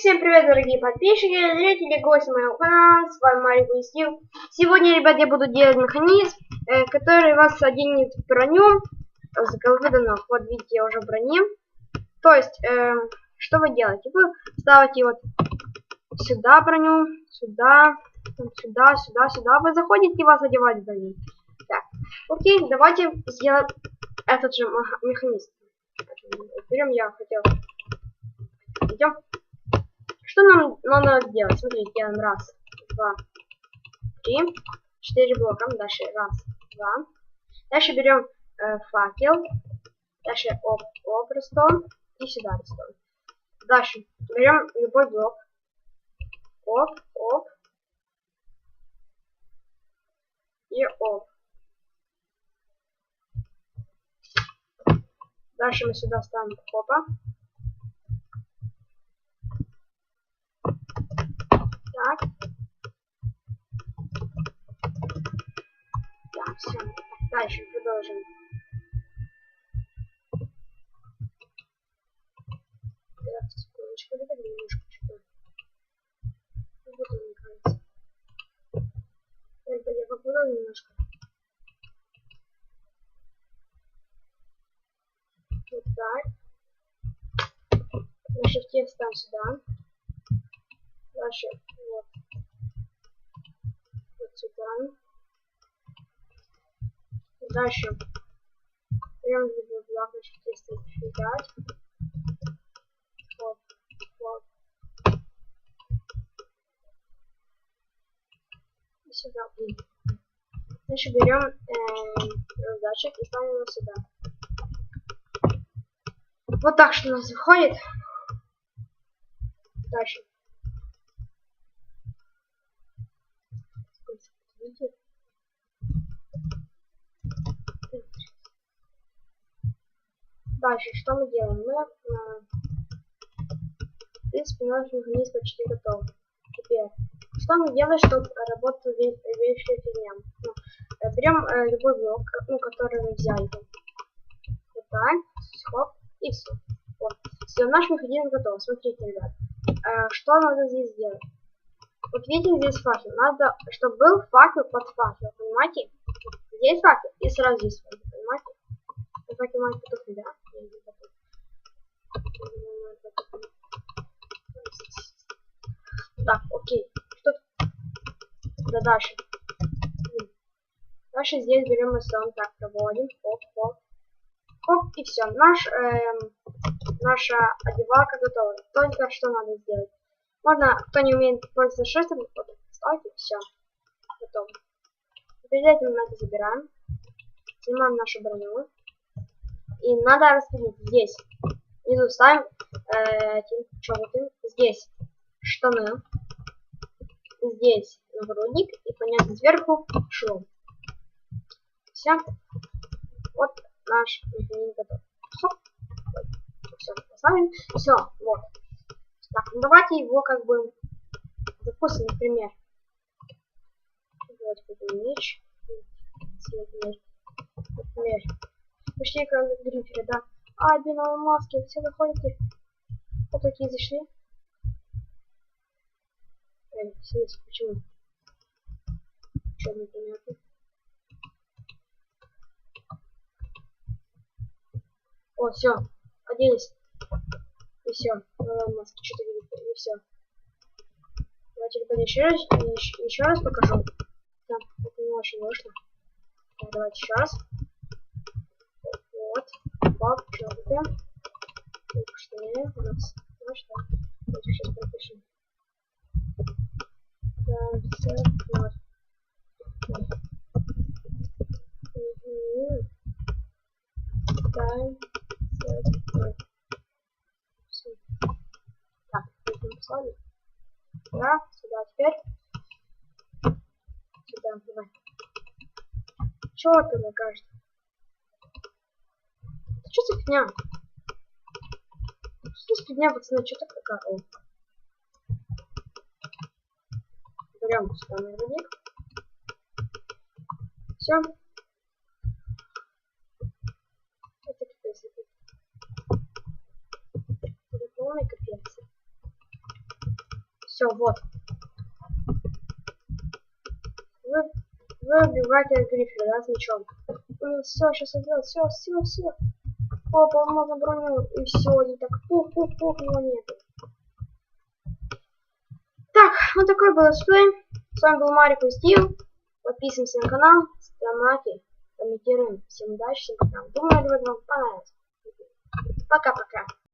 всем привет, дорогие подписчики, зрители, гости моего канала, с вами Марик Стив. Сегодня, ребят, я буду делать механизм, э, который вас оденет в броню, с головы до ног. Вот, видите, я уже в броне. То есть, э, что вы делаете? Вы ставите вот сюда броню, сюда, сюда, сюда, сюда. Вы заходите вас одевают в броню. Так, окей, давайте сделаем этот же механизм. Берем, я хотел идем. Что нам надо сделать? Смотрите, делаем раз, два, три, четыре блока. Дальше раз, два. Дальше берем э, факел. Дальше оп, оп, ростом. И сюда ростом. Дальше берем любой блок. Оп, оп. И оп. Дальше мы сюда ставим хопа. Так. Так, все. Дальше продолжим. Так, секундочку, ребят, немножко что-то. Вот он, мне кажется. Только я попробую немножко. Вот так. На шифте вставим сюда. Дальше вот. Вот сюда. Дальше берем любой блок, значит, если фигать. Вот, вот. И сюда. Дальше берем э, раздатчик и ставим его сюда. Вот так что у нас выходит. Дальше. Дальше, что мы делаем? Мы, э, в принципе, наш механизм почти готов. Теперь, что мы делаем, чтобы работала вещая фигня? Ну, э, берем э, любой блок, ну, который мы взяли. Так, хоп, и все. Вот. Все, наш механизм готов. Смотрите, ребят. Э, что надо здесь сделать? Вот видите, здесь факел. Надо, чтобы был факел под факел, понимаете? Здесь факел и сразу здесь факел, понимаете? Факел мать потухнет, да? Так, окей. Что? Да дальше. Дальше здесь берем и сам так проводим. Хоп, хоп. Хоп, и все. Наш, эм, наша одевалка готова. Только что надо сделать. Можно, кто не умеет пользоваться шестом, вот, ставьте, все. Готово. Этим мы это забираем. Снимаем нашу броню. И надо распределить здесь. Внизу ставим э, желтым. Здесь штаны. Здесь нагрудник. И понятно сверху шлем. Все. Вот наш механизм готов. Все, поставим. Все, вот. Так, ну давайте его как бы допустим, например. Давайте купим меч. Например. Почти как в грифере, да. А, биновые маски, все заходите. Вот такие зашли. Эй, смысл, почему? Что непонятно? О, все, оделись. И все. Новая маски, что-то видит, и все. Давайте, ребята, еще раз, еще, еще раз покажу. Да, это не очень важно. Так, давайте еще раз. Вот. Баб, черты. Штаны. Раз. Два, что? Давайте сейчас пропишем. Так. Да, сюда теперь. Сюда, давай. Чего ты мне кажется? Что за фигня? Что за фигня, пацаны? Что такое? О. Берем сюда нагрудник. Все. Это капец. Это полный капец. Все, вот. Вы, вы убиваете грифеля, да, с мечом. все, сейчас убьет, все, все, все. Опа, можно броню, и все, и так пух-пух-пух, его нету. Так, вот такой был летсплей. С вами был Марик и Стив. Подписываемся на канал, ставим лайки, комментируем. Всем удачи, всем пока. Думаю, вам понравится. Пока-пока.